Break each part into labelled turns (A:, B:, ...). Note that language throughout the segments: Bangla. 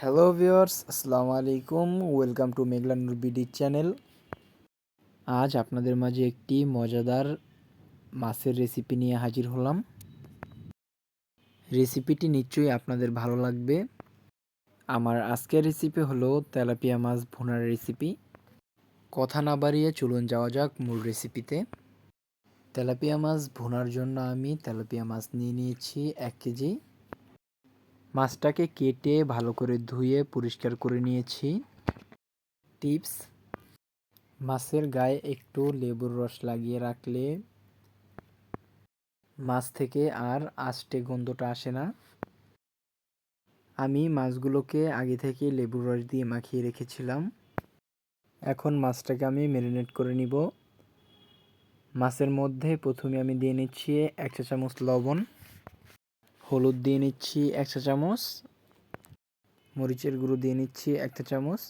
A: হ্যালো ভিউয়ার্স, আসসালামু আলাইকুম। Welcome to Meghlanur BD channel. আজ আপনাদের মাঝে একটি মজাদার মাছের রেসিপি নিয়ে হাজির হলাম। রেসিপিটি নিশ্চয়ই আপনাদের ভালো লাগবে। আমার আজকের রেসিপি হলো তেলাপিয়া মাছ ভুনার রেসিপি কথা না বাড়িয়ে চলুন যাওয়া যাক মূল রেসিপিতে তেলাপিয়া মাছ ভুনার জন্য আমি তেলাপিয়া মাছ নিয়ে নিয়েছি এক কেজি। মাছটাকে কেটে ভালো করে ধুয়ে পরিষ্কার করে নিয়েছি। টিপস, মাছের গায়ে একটু লেবুর রস লাগিয়ে রাখলে মাছ থেকে আর আষ্টে গন্ধটা আসে না। আমি মাছগুলোকে আগে থেকে লেবুর রস দিয়ে মাখিয়ে রেখেছিলাম। এখন মাছটাকে আমি ম্যারিনেট করে নিব। মাছের মধ্যে প্রথমে আমি দিয়ে নিচ্ছি এক চা চামচ লবণ। হলুদ দিয়ে নিচ্ছি এক চা চামচ। মরিচের গুঁড়ো দিয়ে নিচ্ছি একটা চামচ।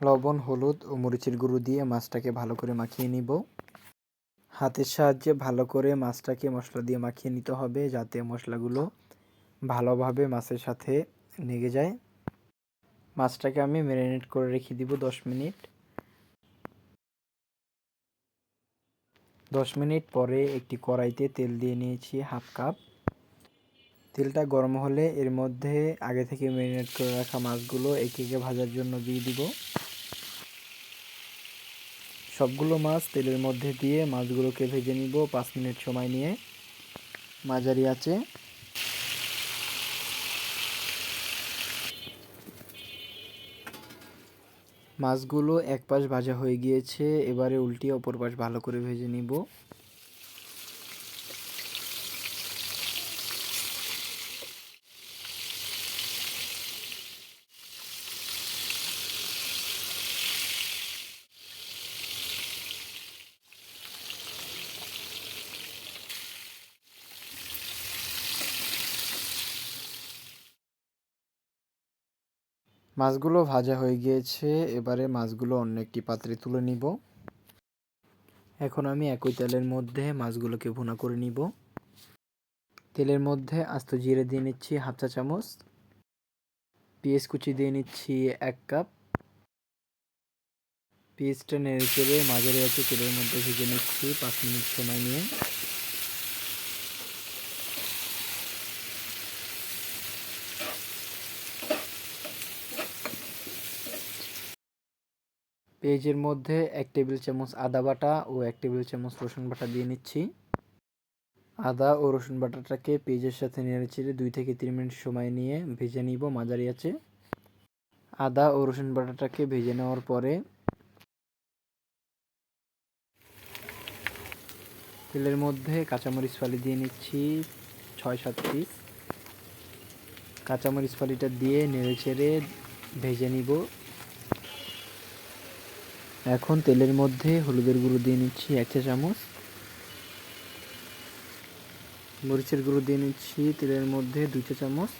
A: লবণ, হলুদ ও মরিচের গুঁড়ো দিয়ে মাছটাকে ভালো করে মাখিয়ে নিব। হাতের সাহায্যে ভালো করে মাছটাকে মশলা দিয়ে মাখিয়ে নিতে হবে যাতে মশলাগুলো ভালোভাবে মাছের সাথে লেগে যায়। মাছটাকে আমি ম্যারিনেট করে রেখে দিব দশ মিনিট। দশ মিনিট পরে একটি কড়াইতে তেল দিয়ে নিয়েছি হাফ কাপ। তেলটা গরম হলে এর মধ্যে আগে থেকে ম্যারিনেট করে রাখা মাছগুলো একে একে ভাজার জন্য দিয়ে দিব। সবগুলো মাছ তেলের মধ্যে দিয়ে মাছগুলোকে ভেজে নিব পাঁচ মিনিট সময় নিয়ে। মাঝারি আছে মাছগুলো এক পাশ ভাজা হয়ে গিয়েছে, এবারে উল্টিয়ে অপর পাশ ভালো করে ভেজে নিব। মাছগুলো ভাজা হয়ে গিয়েছে, এবারে মাছগুলো অন্য একটি পাত্রে তুলে নিব। এখন আমি একই তেলের মধ্যে মাছগুলোকে ভুনা করে নিব। তেলের মধ্যে আস্ত জিরে দিয়ে নিচ্ছি হাফ চা চামচ, পেঁয়াজ কুচি দিয়ে নিচ্ছি এক কাপ। পেঁয়াজটা নেড়ে চেড়ে মাঝারি আছে তেলের মধ্যে ভেজে নিচ্ছি পাঁচ মিনিট সময় নিয়ে। পেঁয়াজের মধ্যে এক টেবিল চামচ আদা বাটা ও এক টেবিল চামচ রসুন বাটা দিয়ে নিচ্ছি। আদা ও রসুন বাটাটাকে পেঁয়াজের সাথে নেড়ে চেড়ে দুই থেকে তিন মিনিট সময় নিয়ে ভেজে নিব মাঝারি আছে আদা ও রসুন বাটাটাকে ভেজে নেওয়ার পরে তেলের মধ্যে কাঁচামরিচ ফালি দিয়ে নিচ্ছি ছয় সাত পিস। কাঁচামরিচ ফালিটা দিয়ে নেড়ে চেড়ে ভেজে নিব। এখন তেলের মধ্যে হলুদের গুঁড়ো দিয়ে নিচ্ছি এক চা চামচ। মরিচের গুঁড়ো দিয়ে নিচ্ছি তেলের মধ্যে দুই চা চামচ।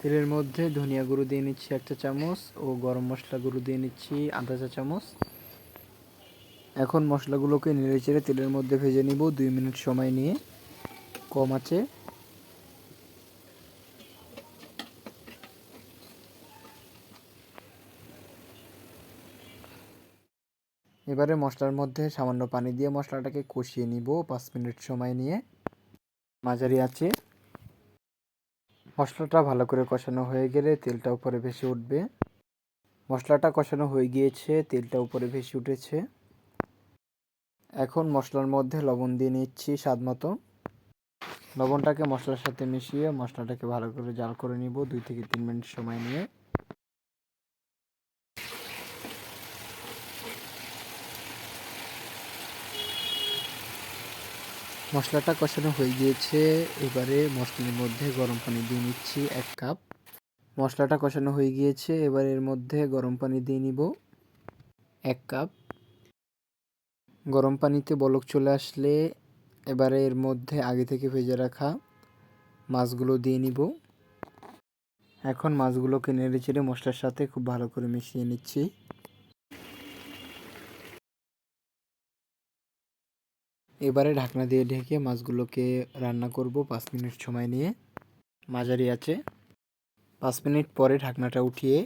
A: তেলের মধ্যে ধনিয়া গুঁড়ো দিয়ে নিচ্ছি এক চা চামচ ও গরম মশলা গুঁড়ো দিয়ে নিচ্ছি আধা চা চামচ। এখন মশলাগুলোকে নেড়ে চেড়ে তেলের মধ্যে ভেজে নিব দুই মিনিট সময় নিয়ে। কম আছে। এবারে মশলার মধ্যে সামান্য পানি দিয়ে মশলাটাকে কষিয়ে নিব পাঁচ মিনিট সময় নিয়ে। মাঝারি আছে। মশলাটা ভালো করে কষানো হয়ে গেলে তেলটা উপরে ভেসে উঠবে। মশলাটা কষানো হয়ে গিয়েছে, তেলটা উপরে ভেসে উঠেছে। এখন মশলার মধ্যে লবণ দিয়ে নিচ্ছি স্বাদ মতো। লবণটাকে মশলার সাথে মিশিয়ে মশলাটাকে ভালো করে জাল করে নিব দুই থেকে তিন মিনিট সময় নিয়ে। মশলাটা কষানো হয়ে গিয়েছে। এবারে মশলার মধ্যে গরম পানি দিয়ে নিচ্ছি এক কাপ। মশলাটা কষানো হয়ে গিয়েছে, এবার এর মধ্যে গরম পানি দিয়ে নিব এক কাপ। গরম পানিতে বলক চলে আসলে এবারে এর মধ্যে আগে থেকে ভেজে রাখা মাছগুলো দিয়ে নিব। এখন মাছগুলোকে নেড়ে চেড়ে মশলার সাথে খুব ভালো করে মিশিয়ে নিচ্ছি। এবারে ঢাকনা দিয়ে ঢেকে মাছগুলোকে রান্না করব পাঁচ মিনিট সময় নিয়ে। মাঝারি আছে। পাঁচ মিনিট পরে ঢাকনাটা উঠিয়ে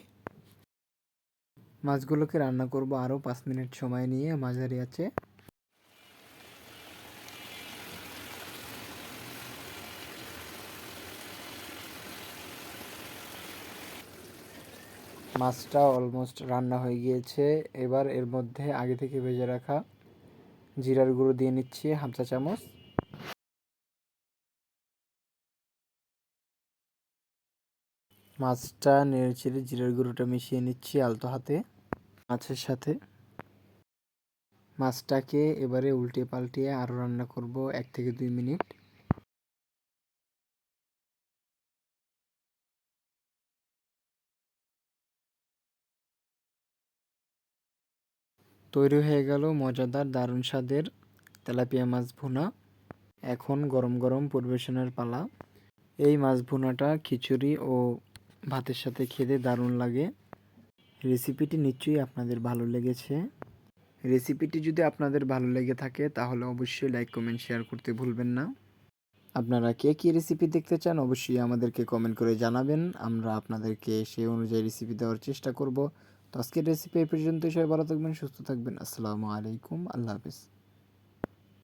A: মাছগুলোকে রান্না করব আরও পাঁচ মিনিট সময় নিয়ে। মাঝারি আছে। মাছটা অলমোস্ট রান্না হয়ে গিয়েছে। এবার এর মধ্যে আগে থেকে ভেজে রাখা জিরার গুঁড়ো দিয়ে নিচ্ছি হাফ চা চামচ। মাছটা নেড়ে চেড়ে জিরার গুঁড়োটা মিশিয়ে নিচ্ছি আলতো হাতে। মাছের সাথে। মাছটাকে এবারে উল্টে পাল্টিয়ে আরও রান্না করব এক থেকে দুই মিনিট। তৈরি হয়ে গেল মজাদার দারুণ স্বাদের তেলাপিয়া মাছ ভুনা। এখন গরম গরম পরিবেশনের পালা। এই মাছ ভুনাটা খিচুড়ি ও ভাতের সাথে খেতে দারুণ লাগে। রেসিপিটি নিশ্চয়ই আপনাদের ভালো লেগেছে। রেসিপিটি যদি আপনাদের ভালো লেগে থাকে, তাহলে অবশ্যই লাইক, কমেন্ট, শেয়ার করতে ভুলবেন না। আপনারা কে কী রেসিপি দেখতে চান, অবশ্যই আমাদেরকে কমেন্ট করে জানাবেন। আমরা আপনাদেরকে সেই অনুযায়ী রেসিপি দেওয়ার চেষ্টা করব। তো আজকের রেসিপি এই পর্যন্ত সবাই ভালো থাকবেন সুস্থ থাকবেন। আসসালামু আলাইকুম। আল্লাহ হাফিজ।